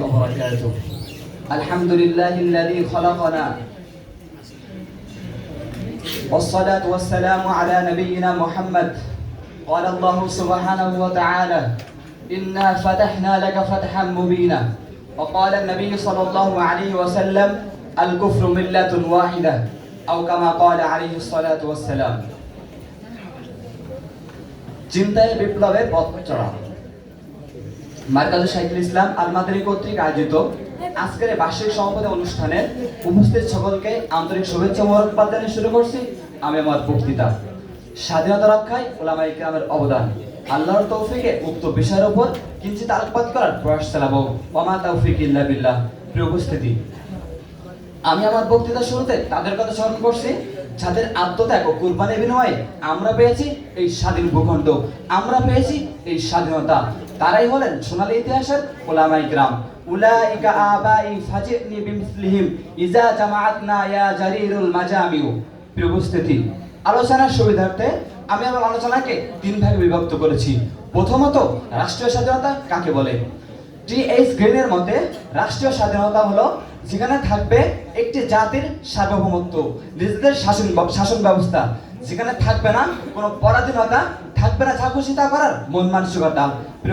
وبركاته الحمد لله الذي خلقنا والصلاة والسلام على نبينا محمد قال الله سبحانه وتعالى إنا فتحنا لك فتحا مبينا وقال النبي صلى الله عليه وسلم الكفر ملة واحدة أو كما قال عليه الصلاة والسلام চিন্তায় বিপ্লবে পথ চড়া মার্কাজু শাইখুল ইসলাম আল মাদানী কর্তৃক আয়োজিত আজকের বার্ষিক সমাপনী অনুষ্ঠানে উপস্থিত সকলকে আন্তরিক শুভেচ্ছা মোবারকবাদ জানিয়ে শুরু করছি। আমি আমার বক্তৃতা। স্বাধীনতা রক্ষায় ওলামা ইকরামের অবদান। আল্লাহর তৌফিকে উক্ত বিষয়ের উপর কিঞ্চিত আলোকপাত করার প্রয়াস চালাবো। ওমা তৌফিক ইল্লা বিল্লাহ। প্রিয় উপস্থিতি, আমি আমার বক্তৃতা শুরুতে তাদের কথা স্মরণ করছি। যাদের আত্মত্যাগ ও বিনিময়ে আমরা পেয়েছি এই স্বাধীন ভূখণ্ড। আমরা পেয়েছি এই স্বাধীনতা। তারাই হলেন সোনালী ইতিহাসের ওলামাই গ্রাম উলাইকা আবাই ফাজিনি বিমিসলিহিম, ইজা জামাআতনা ইয়া জারিরুল মাজামিউ। প্রিয় আলোচনার সুবিধার্থে আমি আমার আলোচনাকে তিন ভাগে বিভক্ত করেছি। প্রথমত, রাষ্ট্রীয় স্বাধীনতা কাকে বলে? টি এইচ গ্রিনের মতে, রাষ্ট্রীয় স্বাধীনতা হলো যেখানে থাকবে একটি জাতির সার্বভৌমত্ব, নিজেদের শাসন শাসন ব্যবস্থা। যেখানে থাকবে না কোনো পরাধীনতা, থাকবে না যা খুশি তা করার মন মানসিকতা।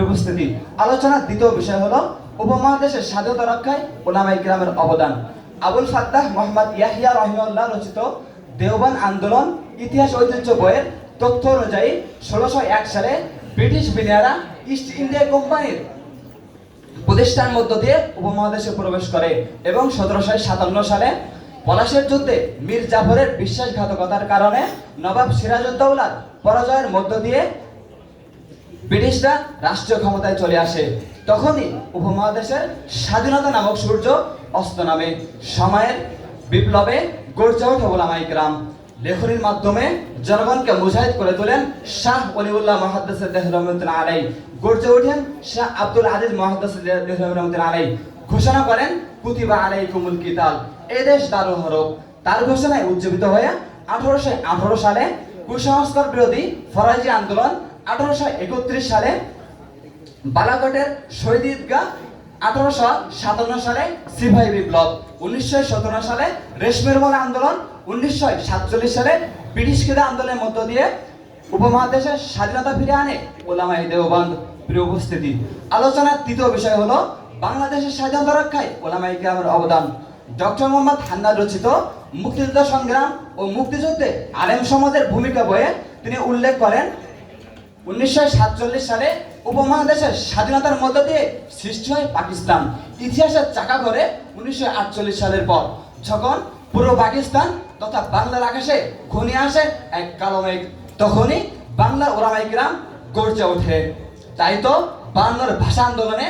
উপস্থিতি, আলোচনার দ্বিতীয় বিষয় হলো উপমহাদেশের স্বাধীনতা রক্ষায় ওলামাই গ্রামের অবদান। আবুল ফাত্তাহ মোহাম্মদ ইয়াহিয়া রহিমউল্লাহ রচিত দেওবান আন্দোলন ইতিহাস ঐতিহ্য বইয়ের তথ্য অনুযায়ী ষোলোশো এক সালে ব্রিটিশ বিনিয়ারা ইস্ট ইন্ডিয়া কোম্পানির প্রতিষ্ঠান মধ্য দিয়ে উপমহাদেশে প্রবেশ করে এবং সতেরোশো সাতান্ন সালে পলাশের যুদ্ধে মীর জাফরের বিশ্বাসঘাতকতার কারণে নবাব সিরাজউদ্দৌলার পরাজয়ের মধ্য দিয়ে ব্রিটিশরা রাষ্ট্রীয় ক্ষমতায় চলে আসে। তখনই উপমহাদেশের স্বাধীনতা নামক সূর্য অস্ত নামে। সময়ের বিপ্লবে গর্জে ওঠে ওলামাই গ্রাম লেখনির মাধ্যমে জনগণকে মুজাহিদ করে তোলেন শাহ অলিউল্লাহ রহমতুল্লাহ আলাই গর্জে ওঠেন শাহ আব্দুল আজিজ মহাদ্দাসের দেহ রহমতুল্লাহ আলাই ঘোষণা করেন, কুতিবা আলাই কুমুল কিতাল। এ দেশ দারুল হরব তার ঘোষণায় উজ্জীবিত হয়ে আঠারোশো আঠারো সালে কুসংস্কার বিরোধী ফরাজি আন্দোলন আঠারোশো একত্রিশ সালে বালাকটের শহীদ ঈদগাহ আঠারোশো সাতান্ন সালে সিপাহী বিপ্লব। উনিশশো সতেরো সালে রেশমের আন্দোলন উনিশশো সাতচল্লিশ সালে ব্রিটিশ খেদা আন্দোলনের মধ্য দিয়ে উপমহাদেশের স্বাধীনতা ফিরে আনে ওলামাই দেওবন্দ প্রিয় উপস্থিতি। আলোচনার তৃতীয় বিষয় হলো বাংলাদেশের স্বাধীনতা রক্ষায় ওলামাই গ্রামের অবদান। ডক্টর মোহাম্মদ হান্নার রচিত মুক্তিযুদ্ধ সংগ্রাম ও মুক্তিযুদ্ধে আলেম সমাজের ভূমিকা বয়ে তিনি উল্লেখ করেন, উনিশশো সাতচল্লিশ সালে উপমহাদেশের স্বাধীনতার মধ্য দিয়ে সৃষ্টি হয় পাকিস্তান। ইতিহাসের চাকা ঘরে উনিশশো আটচল্লিশ সালের পর, যখন পুরো পাকিস্তান তথা বাংলার আকাশে ঘনিয়ে আসে, এক কালো মেঘ। তখনই বাংলার ওরামাই গ্রাম গর্জে ওঠে। তাই তো বাংলার ভাষা আন্দোলনে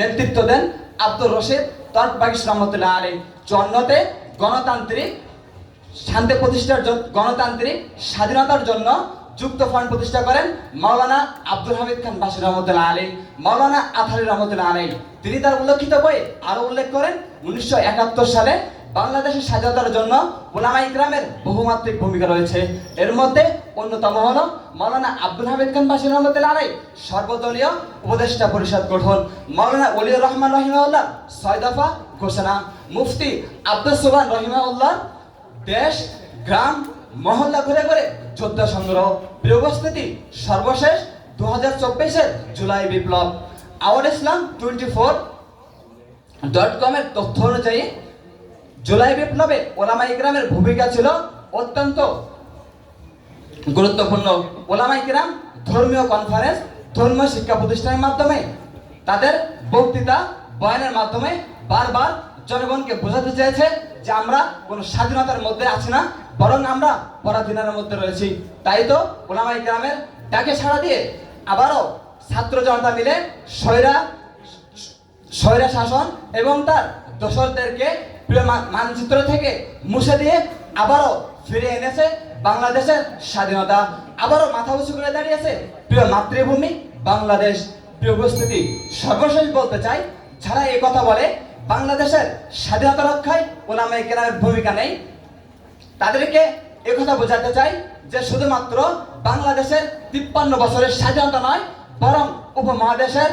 নেতৃত্ব দেন আব্দুর রশিদ তর্ক বাগিস রহমতুল্লাহ আলী জন্মতে গণতান্ত্রিক শান্তি প্রতিষ্ঠার গণতান্ত্রিক স্বাধীনতার জন্য যুক্ত ফ্রন্ট প্রতিষ্ঠা করেন মাওলানা আব্দুল হামিদ খান বাসির রহমতুল্লাহ আলী মাওলানা আথারি রহমতুল্লাহ আলী তিনি তার উল্লেখিত বই আরও উল্লেখ করেন, উনিশশো একাত্তর সালে বাংলাদেশের স্বাধীনতার জন্য ওলামা ইকরামের বহুমাত্রিক ভূমিকা রয়েছে। এর মধ্যে অন্যতম হলো মাওলানা আব্দুল হামিদ খান বাসির রহমতুল্লাহ আলী সর্বদলীয় উপদেষ্টা পরিষদ গঠন। মাওলানা ওলিউর রহমান রহিমাউল্লাহ ছয় দফা ঘোষণা। মুফতি আব্দুল সুবান রহিমাউল্লাহ দেশ, গ্রাম, মহল্লা ঘুরে ঘুরে যোদ্ধা সংগ্রহ। উপস্থিতি, সর্বশেষ দু হাজার চব্বিশের জুলাই বিপ্লব। Our Islam twenty four dot কমের তথ্য অনুযায়ী জুলাই বিপ্লবে ওলামা ইকরামের ভূমিকা ছিল অত্যন্ত গুরুত্বপূর্ণ। ওলামা ইকরাম ধর্মীয় কনফারেন্স ধর্মীয় শিক্ষা প্রতিষ্ঠানের মাধ্যমে তাদের বক্তৃতা বয়ানের মাধ্যমে বারবার জনগণকে বোঝাতে চেয়েছে যে আমরা কোনো স্বাধীনতার মধ্যে আছি না, বরং আমরা পরাধীনের মধ্যে রয়েছি। তাই তো ওলামাই গ্রামের ডাকে সাড়া দিয়ে আবারও ছাত্র জনতা মিলে স্বৈরা স্বৈরা শাসন এবং তার দোসরদেরকে প্রিয় মানচিত্র থেকে মুছে দিয়ে আবারও ফিরে এনেছে বাংলাদেশের স্বাধীনতা। আবারও মাথা উঁচু করে দাঁড়িয়েছে প্রিয় মাতৃভূমি বাংলাদেশ। প্রিয় উপস্থিতি, সর্বশেষ বলতে চাই, যারা এই কথা বলে, বাংলাদেশের স্বাধীনতা রক্ষায় ওলামাই কেরামের ভূমিকা নেই, তাদেরকে একথা বোঝাতে চাই যে শুধুমাত্র বাংলাদেশের তিপ্পান্ন বছরের স্বাধীনতা নয়, বরং উপমহাদেশের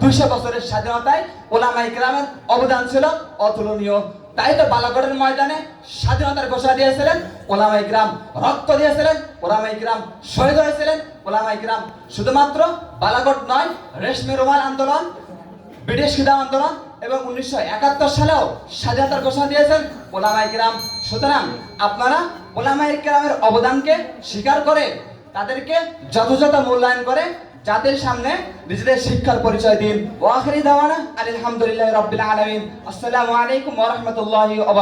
দুইশো বছরের স্বাধীনতায় ওলামা ইকরামের অবদান ছিল অতুলনীয়। তাই তো বালাগড়ের ময়দানে স্বাধীনতার ঘোষণা দিয়েছিলেন ওলামা গ্রাম রক্ত দিয়েছিলেন ওলামা ইকরাম শহীদ হয়েছিলেন ওলামা গ্রাম শুধুমাত্র বালাগড় নয়, রেশমি রোমান আন্দোলন, ব্রিটিশ খিদা আন্দোলন এবং উনিশশো একাত্তর সালেও স্বাধীনতার ঘোষণা দিয়েছেন ওলামা ইকরাম সুতরাং আপনারা ওলামা গ্রামের অবদানকে স্বীকার করে তাদেরকে যথাযথ মূল্যায়ন করে জাতির সামনে নিজেদের শিক্ষার পরিচয় দিন। ওয়াখরি দাওয়ানা, আলহামদুলিল্লাহ রাব্বিল আলামিন। আসসালামু আলাইকুম ওয়া রাহমাতুল্লাহি ওয়া